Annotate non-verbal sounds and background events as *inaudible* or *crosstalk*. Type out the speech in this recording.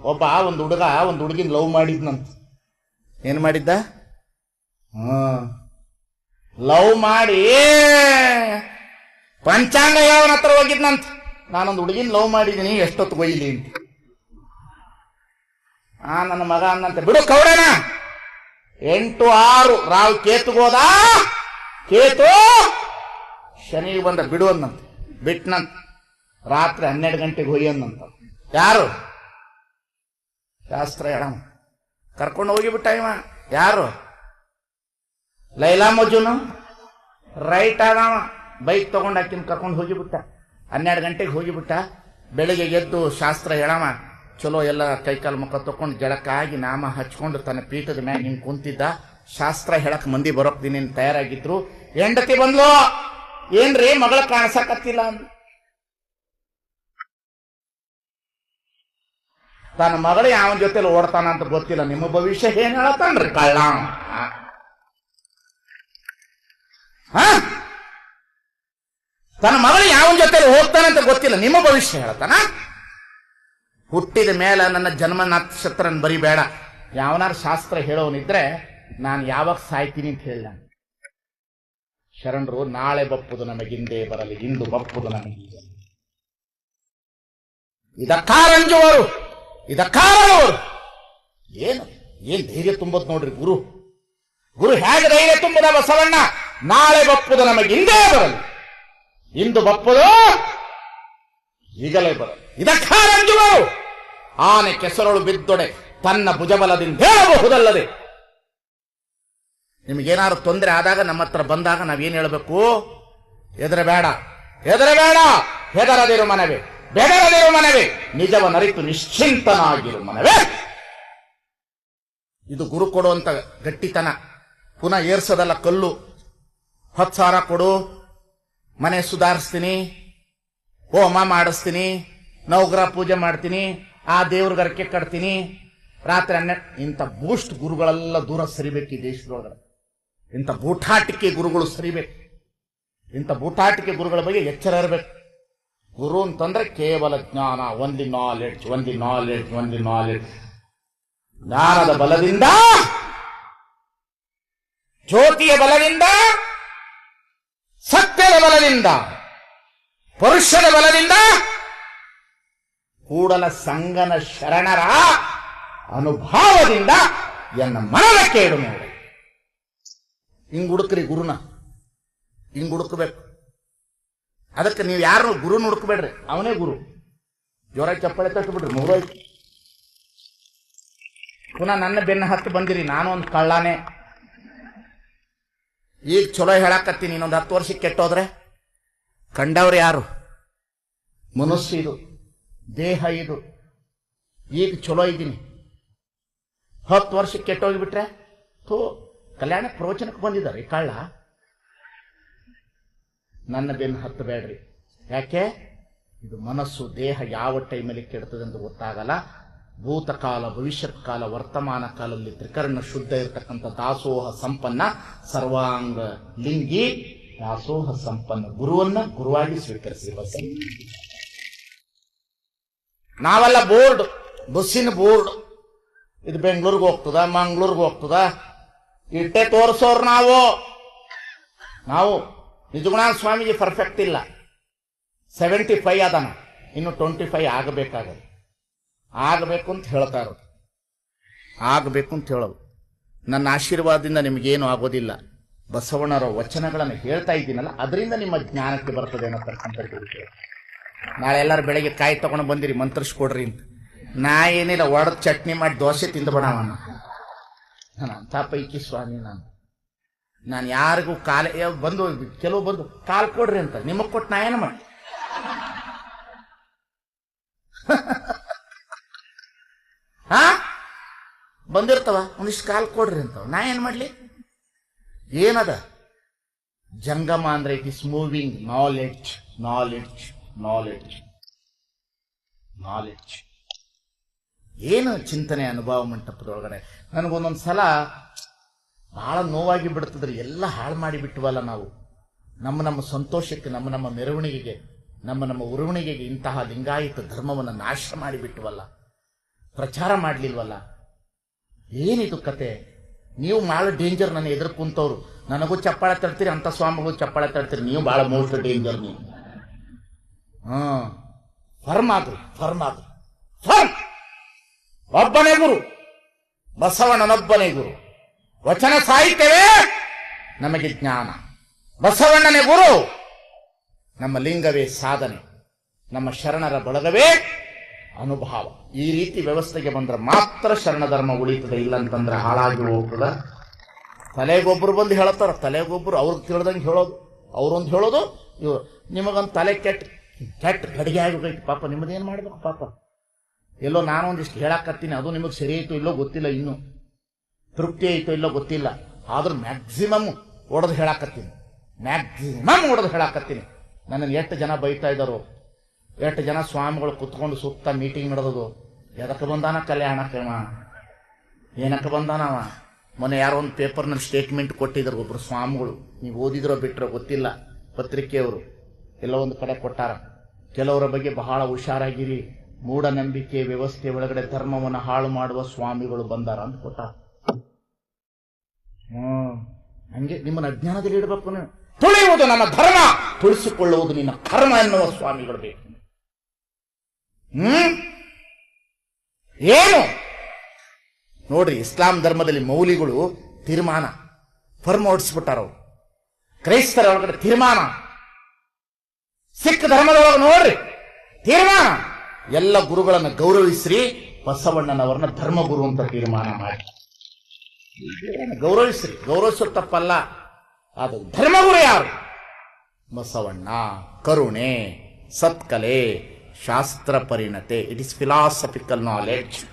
ಒಬ್ಬ ಒಂದು ಹುಡುಗ ಒಂದು ಹುಡುಗಿನ ಲವ್ ಮಾಡಿದ್ನಂತ ಏನ್ ಮಾಡಿದ್ದ? ಲವ್ ಮಾಡಿ ಪಂಚಾಂಗ ಯಾವನ ಹತ್ರ ಹೋಗಿದ್ನಂತ ನಾನೊಂದು ಹುಡುಗಿನ ಲವ್ ಮಾಡಿದ್ದೀನಿ ಎಷ್ಟೊತ್ತು ಒಯ್ಲಿ ಅಂತ. ಆ ನನ್ನ ಮಗ ಅನ್ನಂತೆ. ಬಿಡು ಕೌಡನ ಎಂಟು ಆರು ರಾವ್ ಕೇತುಗೋದ ಕೇತು ಶನಿಗೆ ಬಂದ ಬಿಡು ಅಂದಂತೆ ಬಿಟ್ನಂತ ರಾತ್ರಿ ಹನ್ನೆರಡು ಗಂಟೆಗೆ ಹೋಯ್ಯನ್ನಂತ ಯಾರು? ಶಾಸ್ತ್ರ ಹೇಳಮ್ಮ ಕರ್ಕೊಂಡು ಹೋಗಿಬಿಟ್ಟ ಇವ. ಯಾರು? ಲೈಲಾ ಮಜುನು? ರೈಟ್ ಆದವ. ಬೈಕ್ ತಗೊಂಡು ಹಾಕಿನ ಕರ್ಕೊಂಡು ಹೋಗಿಬಿಟ್ಟ. ಹನ್ನೆರಡು ಗಂಟೆಗೆ ಹೋಗಿಬಿಟ್ಟ. ಬೆಳಿಗ್ಗೆ ಎದ್ದು ಶಾಸ್ತ್ರ ಹೇಳವ. ಚಲೋ ಎಲ್ಲ ಕೈಕಾಲು ಮುಖ ತಕೊಂಡು ಜಳಕ್ಕಾಗಿ ನಾಮ ಹಚ್ಕೊಂಡು ತನ್ನ ಪೀಠದ ಮ್ಯಾಗ ಹಿಂಗೆ ಕುಂತಿದ್ದ. ಶಾಸ್ತ್ರ ಹೇಳಕ್ ಮಂದಿ ಬರೋಕ್ ದಿನ ತಯಾರಾಗಿದ್ರು. ಹೆಂಡತಿ ಬಂದ್ಲು. ಏನ್ರಿ ಮಗಳ ಕಾಣಿಸಕತ್ತಿಲ್ಲ ಅಂದ್. ತನ್ನ ಮಗಳು ಯಾವ ಜೊತೆಲಿ ಓಡ್ತಾನ ಅಂತ ಗೊತ್ತಿಲ್ಲ. ನಿಮ್ಮ ಭವಿಷ್ಯ ಏನ್ ಹೇಳತ್ತಾನ್ರಿ ಕಳ್ಳ? ತನ್ನ ಮಗಳು ಯಾವ ಜೊತೆಲಿ ಹೋಗ್ತಾನಂತ ಗೊತ್ತಿಲ್ಲ. ನಿಮ್ಮ ಭವಿಷ್ಯ ಹೇಳ್ತಾನ ಹುಟ್ಟಿದ ಮೇಲೆ ನನ್ನ ಜನ್ಮ ನಕ್ಷತ್ರನ ಬರಿಬೇಡ. ಯಾವನಾರು ಶಾಸ್ತ್ರ ಹೇಳೋನಿದ್ರೆ ನಾನು ಯಾವಾಗ ಸಾಯ್ತೀನಿ ಅಂತ ಹೇಳ ಶರಣರು, ನಾಳೆ ಬಪ್ಪುದು ನಮಗಿಂದೇ ಬರಲಿ. ಇಂದು ಬಪ್ಪುದು ನಮಗಿದೆ ಇದಕ್ಕಾರಂಜುವರು ಇದಕ್ಕಾರವರು ಏನು, ಏನ್ ಧೈರ್ಯ ತುಂಬದ್ ನೋಡ್ರಿ ಗುರು. ಗುರು ಹೇಗೆ ಧೈರ್ಯ ತುಂಬದ ಬಸವಣ್ಣ ನಾಳೆ ಬಪ್ಪುದು ನಮಗೆ ಹಿಂದೆ ಬರಲಿ. ಇಂದು ಬಪ್ಪುದು ಈಗಲೇ ಬರಲಿ. ಇದಕ್ಕಾರಂಜುವರು ಆನೆ ಕೆಸರಳು ಬಿದ್ದೊಡೆ ತನ್ನ ಭುಜಬಲದಿಂದ ಹೇಳಬಹುದಲ್ಲದೆ. ನಿಮಗೇನಾದ್ರು ತೊಂದರೆ ಆದಾಗ ನಮ್ಮ ಹತ್ರ ಬಂದಾಗ ನಾವೇನು ಹೇಳಬೇಕು? ಹೆದರಬೇಡ. ಹೆದರಬೇಡ. ಹೆದರದಿರು ಮನವೇ ಬೆದರದಿರು ಮನವೇ. ನಿಜವನರಿತು ನಿಶ್ಚಿಂತನಾಗಿರು ಮನವೇ. ಇದು ಗುರು ಕೊಡುವಂತ ಗಟ್ಟಿತನ. ಪುನಃ ಏರ್ಸದಲ್ಲ ಕಲ್ಲು. ಹತ್ತು ಸಾವಿರ ಕೊಡು. ಮನೆ ಸುಧಾರಿಸ್ತೀನಿ. ಹೋಮ ಮಾಡಿಸ್ತೀನಿ. ನವಗ್ರಹ ಪೂಜೆ ಮಾಡ್ತೀನಿ. ಆ ದೇವ್ರ ಗರಕ್ಕೆ ಕಟ್ತೀನಿ. ರಾತ್ರಿ ಹನ್ನೆರಡು ಇಂಥ ಬೂಸ್ಟ್ ಗುರುಗಳೆಲ್ಲ ದೂರ ಸರಿಬೇಕು ಈ ದೇಶದೊಳಗಡೆ. ಇಂಥ ಬೂಟಾಟಿಕೆ ಗುರುಗಳು ಸರಿಬೇಕು. ಇಂಥ ಬೂಟಾಟಿಕೆ ಗುರುಗಳ ಬಗ್ಗೆ ಎಚ್ಚರ ಇರಬೇಕು. ಗುರು ಅಂತಂದ್ರೆ ಕೇವಲ ಜ್ಞಾನ. ಒಂದಿ ನಾಲೆಡ್ಜ್ ಒಂದಿ ನಾಲೆಡ್ಜ್ ಒಂದಿ ನಾಲೆಡ್ಜ್ ಜ್ಞಾನದ ಬಲದಿಂದ, ಜ್ಯೋತಿಯ ಬಲದಿಂದ, ಸತ್ಯದ ಬಲದಿಂದ ಪುರುಷದ ಬಲದಿಂದ ಕೂಡಲ ಸಂಗನ ಶರಣರ ಅನುಭಾವದಿಂದ ಎನ್ನ ಮನದ ಕೇಡು ನೋಡಿ. ಹಿಂಗ್ ಹುಡುಕ್ರಿ ಗುರುನ. ಹಿಂಗ್ ಹುಡುಕ್ಬೇಕು. ಅದಕ್ಕೆ ನೀವು ಯಾರು ಗುರು ಹುಡುಕ್ಬೇಡ್ರಿ ಅವನೇ ಗುರು. ಜ್ವರ ಚಪ್ಪಳೆ ತಟ್ಟು ಬಿಡ್ರಿ ಮುಗಿದೋಯ್ತು. ಪುನಃ ನನ್ನ ಬೆನ್ನ ಹತ್ತು ಬಂದಿರಿ, ನಾನು ಒಂದು ಕಳ್ಳಾನೆ. ಈಗ ಚಲೋ ಹೇಳಾಕತ್ತೀನಿ, ಇನ್ನೊಂದು ಹತ್ತು ವರ್ಷಕ್ಕೆ ಕೆಟ್ಟೋದ್ರೆ. ಕಂಡವ್ರು ಯಾರು? ಮನಸ್ಸು ಇದು, ದೇಹ ಇದು. ಈಗ ಚಲೋ ಇದ್ದೀನಿ. ಹತ್ತು ವರ್ಷಕ್ಕೆ ಕೆಟ್ಟೋಗಿಬಿಟ್ರೆ, ಥೂ, ಕಲ್ಯಾಣ ಪ್ರವಚನಕ್ಕೆ ಬಂದಿದ್ದಾರೆ ಕಳ್ಳ. ನನ್ನ ಬೆನ್ನು ಹತ್ತಬೇಡ್ರಿ. ಯಾಕೆ? ಇದು ಮನಸ್ಸು, ದೇಹ ಯಾವ ಟೈಮಲ್ಲಿ ಕೆಡ್ತದೆ ಅಂತ ಗೊತ್ತಾಗಲ್ಲ. ಭೂತಕಾಲ ಭವಿಷ್ಯತ್ ಕಾಲ ವರ್ತಮಾನ ಕಾಲದಲ್ಲಿ ತ್ರಿಕರಣ ಶುದ್ಧ ಇರತಕ್ಕಂಥ ದಾಸೋಹ ಸಂಪನ್ನ ಸರ್ವಾಂಗ ಲಿಂಗಿ ದಾಸೋಹ ಸಂಪನ್ನ ಗುರುವನ್ನ ಗುರುವಾಗಿ ಸ್ವೀಕರಿಸಿ ಬಸ್ಸಿ ನಾವೆಲ್ಲ ಬೋರ್ಡ್, ಬಸ್ಸಿನ ಬೋರ್ಡ್. ಇದು ಬೆಂಗಳೂರಿಗೆ ಹೋಗ್ತದ, ಮಂಗಳೂರಿಗೆ ಹೋಗ್ತದ? ಇಟ್ಟೆ ತೋರಿಸೋರು ನಾವು. ನಾವು ನಿಜಗುಣಾನ ಸ್ವಾಮೀಜಿ ಪರ್ಫೆಕ್ಟ್ ಇಲ್ಲ. ಸೆವೆಂಟಿ ಫೈವ್ ಅದಾನ ಇನ್ನು ಟ್ವೆಂಟಿ ಫೈವ್ ಆಗಬೇಕಾಗದು. ಆಗಬೇಕು ಅಂತ ಹೇಳ್ತಾ ಆಗಬೇಕು ಅಂತ ಹೇಳೋದು. ನನ್ನ ಆಶೀರ್ವಾದದಿಂದ ನಿಮಗೇನು ಆಗೋದಿಲ್ಲ. ಬಸವಣ್ಣರ ವಚನಗಳನ್ನು ಹೇಳ್ತಾ ಇದ್ದೀನಲ್ಲ, ಅದರಿಂದ ನಿಮ್ಮ ಜ್ಞಾನಕ್ಕೆ ಬರ್ತದೆ ಅನ್ನೋತಕ್ಕಂಥ. ನಾಳೆ ಎಲ್ಲರೂ ಬೆಳಗ್ಗೆ ಕಾಯಿ ತಗೊಂಡು ಬಂದಿರಿ, ಮಂತ್ರಿಸ್ಕೊಡ್ರಿ ಅಂತ. ನಾ ಏನಿಲ್ಲ, ಒಡೆದು ಚಟ್ನಿ ಮಾಡಿ ದೋಸೆ ತಿಂದ್ಬಿಡವ ನಾನು ಅಂಥ ಪೈಕಿ ಸ್ವಾಮಿ ನಾನು. ನಾನು ಯಾರಿಗೂ ಕಾಲ ಬಂದು, ಕೆಲವು ಬಂದು ಕಾಲ್ ಕೊಡ್ರಿ ಅಂತ. ನಿಮಗ್ ಕೊಟ್ಟು ನಾ ಏನು ಮಾಡಿ *laughs* ಹಾ? ಬಂದಿರ್ತವ, ಒಂದಿಷ್ಟು ಕಾಲ್ ಕೊಡ್ರಿ ಅಂತ. ನಾ ಏನ್ ಮಾಡ್ಲಿ? ಏನದ? ಜಂಗಮ ಅಂದ್ರೆ it is moving knowledge knowledge knowledge knowledge. ಏನು ಚಿಂತನೆ ಅನುಭವ ಮಂಟಪದೊಳಗಡೆ? ನನಗೊಂದೊಂದು ಸಲ ಬಹಳ ನೋವಾಗಿ ಬಿಡ್ತದ್ರಿ ಎಲ್ಲ ಹಾಳು ಮಾಡಿ ಬಿಟ್ಟವಲ್ಲ ನಾವು. ನಮ್ಮ ನಮ್ಮ ಸಂತೋಷಕ್ಕೆ, ನಮ್ಮ ನಮ್ಮ ಮೆರವಣಿಗೆಗೆ, ನಮ್ಮ ನಮ್ಮ ಉರುವಣಿಗೆಗೆ ಇಂತಹ ಲಿಂಗಾಯತ ಧರ್ಮವನ್ನು ನಾಶ ಮಾಡಿ ಬಿಟ್ಟವಲ್ಲ ಪ್ರಚಾರ ಮಾಡಲಿಲ್ವಲ್ಲ. ಏನಿದು ಕತೆ? ನೀವು ಭಾಳ ಡೇಂಜರ್ ನನ್ನ ಎದುರು ಕುಂತವ್ರು. ನನಗೂ ಚಪ್ಪಾಳೆ ತಡ್ತೀರಿ, ಅಂತ ಸ್ವಾಮಿಗಳು ಚಪ್ಪಾಳೆ ತಡ್ತೀರಿ. ನೀವು ಭಾಳ ಮೋಸ್ಟ್ ಡೇಂಜರ್ ನೀವು. ಹಾ. ಫರ್ಮ್ ಆದ್ರು ಫರ್ಮ್ ಆದ್ರು. ಫರ್ಮ್! ಒಬ್ಬನೇ ಗುರು. ಬಸವಣ್ಣನೊಬ್ಬನೇ ಗುರು. ವಚನ ಸಾಹಿತ್ಯವೇ? ನಮಗೆ ಜ್ಞಾನ. ಬಸವಣ್ಣನೇ ಗುರು. ನಮ್ಮ ಲಿಂಗವೇ ಸಾಧನೆ. ನಮ್ಮ ಶರಣರ ಬಳಗವೇ ಅನುಭವ. ಈ ರೀತಿ ವ್ಯವಸ್ಥೆಗೆ ಬಂದ್ರೆ ಮಾತ್ರ ಶರಣ ಧರ್ಮ ಉಳಿತದೆ ಇಲ್ಲ ಅಂತಂದ್ರೆ ಹಾಳಾಗಿ ಹೋಗ್ತದ. ತಲೆಗೊಬ್ಬರು ಬಂದು ಹೇಳ್ತಾರ ತಲೆಗೊಬ್ಬರು ಅವ್ರಿಗೆ ತಿಳಿದಂಗೆ ಹೇಳೋದು. ಅವ್ರೊಂದು ಹೇಳೋದು, ಇವ್ರು ನಿಮಗೊಂದು ತಲೆ ಕೆಟ್ಟ ಕೆಟ್ಟ ಗಡಿಗೆ ಆಗ್ಬೇಕೈತಿ ಪಾಪ ನಿಮ್ಮದೇನು ಮಾಡ್ಬೇಕು ಪಾಪ? ಎಲ್ಲೋ ನಾನು ಒಂದಿಷ್ಟು ಹೇಳಾಕತ್ತೀನಿ. ಅದು ನಿಮಗೆ ಸರಿ ಆಯಿತು ಇಲ್ಲೋ ಗೊತ್ತಿಲ್ಲ ಇನ್ನು. ತೃಪ್ತಿ ಐತೋ ಇಲ್ಲೋ ಗೊತ್ತಿಲ್ಲ. ಆದ್ರೂ ಮ್ಯಾಕ್ಸಿಮಮ್ ಹೊಡೆದು ಹೇಳಾಕತ್ತೀನಿ. ಮ್ಯಾಕ್ಸಿಮಮ್ ಹೊಡೆದು ಹೇಳಾಕತ್ತೀನಿ. ನನ್ನನ್ನು ಎಷ್ಟು ಜನ ಬೈತಾ ಇದ್ದಾರೋ, ಎಷ್ಟು ಜನ ಸ್ವಾಮಿಗಳು ಕುತ್ಕೊಂಡು ಸುತ್ತ ಮೀಟಿಂಗ್ ನಡೆದದು, ಎದಕ್ಕೆ ಬಂದಾನ ಕಲ್ಯಾಣಕ್ಕೆ ಕೇಮ ಏನಕ್ಕೆ ಬಂದಾನವ ಮೊನ್ನೆ ಯಾರೋ ಒಂದು ಪೇಪರ್ನಲ್ಲಿ ಸ್ಟೇಟ್ಮೆಂಟ್ ಕೊಟ್ಟಿದ್ರು ಒಬ್ರು ಸ್ವಾಮಿಗಳು. ನೀವು ಓದಿದ್ರೋ ಬಿಟ್ಟರೋ ಗೊತ್ತಿಲ್ಲ, ಪತ್ರಿಕೆಯವರು. ಎಲ್ಲ ಒಂದು ಕಡೆ ಕೊಟ್ಟಾರ. ಕೆಲವರ ಬಗ್ಗೆ ಬಹಳ ಹುಷಾರಾಗಿರಿ. ಮೂಢನಂಬಿಕೆ ವ್ಯವಸ್ಥೆ ಒಳಗಡೆ ಧರ್ಮವನ್ನು ಹಾಳು ಮಾಡುವ ಸ್ವಾಮಿಗಳು ಬಂದಾರ ಅಂತ ಕೊಟ್ಟಾರ. ಹಂಗೆ ನಿಮ್ಮನ್ನ ಅಜ್ಞಾನದಲ್ಲಿ ಇಡಬೇಕು ತುಳಿಯುವುದು ನನ್ನ ಧರ್ಮ. ತುಳಿಸಿಕೊಳ್ಳುವುದು ನಿನ್ನ ಕರ್ಮ ಎನ್ನುವ ಸ್ವಾಮಿಗಳು ಬೇಕು. ಹ್ಮ್? ಏನು? ನೋಡ್ರಿ ಇಸ್ಲಾಂ ಧರ್ಮದಲ್ಲಿ ಮೌಲಿಗಳು ತೀರ್ಮಾನ. ಫರ್ಮ್ ಹೊಡಿಸ್ಬಿಟ್ಟಾರ. ಅವ್ರು ಕ್ರೈಸ್ತರ ಒಳಗಡೆ ತೀರ್ಮಾನ. ಸಿಖ್ ಧರ್ಮದೊಳಗ ನೋಡ್ರಿ ತೀರ್ಮಾನ. ಎಲ್ಲ ಗುರುಗಳನ್ನು ಗೌರವಿಸ್ರಿ ಬಸವಣ್ಣನವರನ್ನ ಧರ್ಮಗುರು ಅಂತ ತೀರ್ಮಾನ ಮಾಡಿ. ಗೌರವಿಸ್ರಿ? ಗೌರವಿಸೋ ತಪ್ಪಲ್ಲ. ಅದು ಧರ್ಮಗುರು ಯಾರು? ಬಸವಣ್ಣ, ಕರುಣೆ, ಸತ್ಕಲೆ, ಶಾಸ್ತ್ರ ಪರಿಣತೆ. It is philosophical knowledge